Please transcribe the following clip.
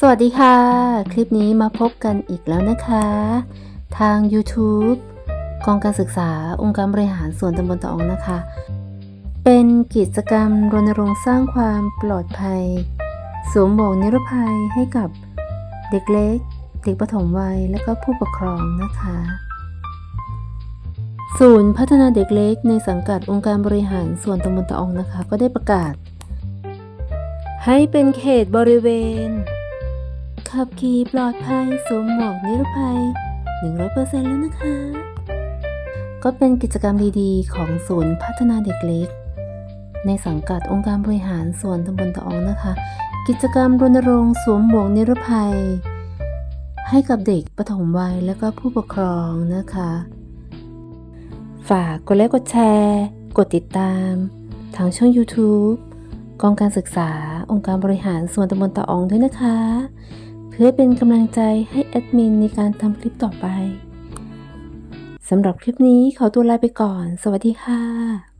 สวัสดีค่ะ คลิปนี้มาพบกันอีกแล้วนะคะ ทาง YouTube กองการศึกษาองค์การบริหารส่วนตำบลตะอองนะคะ เป็นกิจกรรมรณรงค์สร้างความปลอดภัย สวมหมวกนิรภัยให้กับเด็กเล็ก เด็กปฐมวัย และก็ผู้ปกครองนะคะ ศูนย์พัฒนาเด็กเล็กในสังกัดองค์การบริหารส่วนตำบลตะอองนะคะ ก็ได้ประกาศ ให้เป็นเขตบริเวณ ขับขี่ปลอดภัยสวมหมวกนิรภัย 100%แล้วนะคะ ก็เป็นกิจกรรมดีๆ ของศูนย์พัฒนาเด็กเล็ก ในสังกัดองค์การบริหารส่วนตำบลตะอองนะคะ กิจกรรมรณรงค์สวมหมวกนิรภัย ให้กับเด็กปฐมวัยและก็ผู้ปกครองนะคะ ฝากกดไลค์กดแชร์ กดติดตามทางช่อง YouTube กองการศึกษาองค์การบริหารส่วนตำบลตะอองด้วยนะคะ พื่อเป็นกำลังใจให้แอดมินในการทำคลิปต่อไป สำหรับคลิปนี้ขอตัวลาไปก่อน สวัสดีค่ะ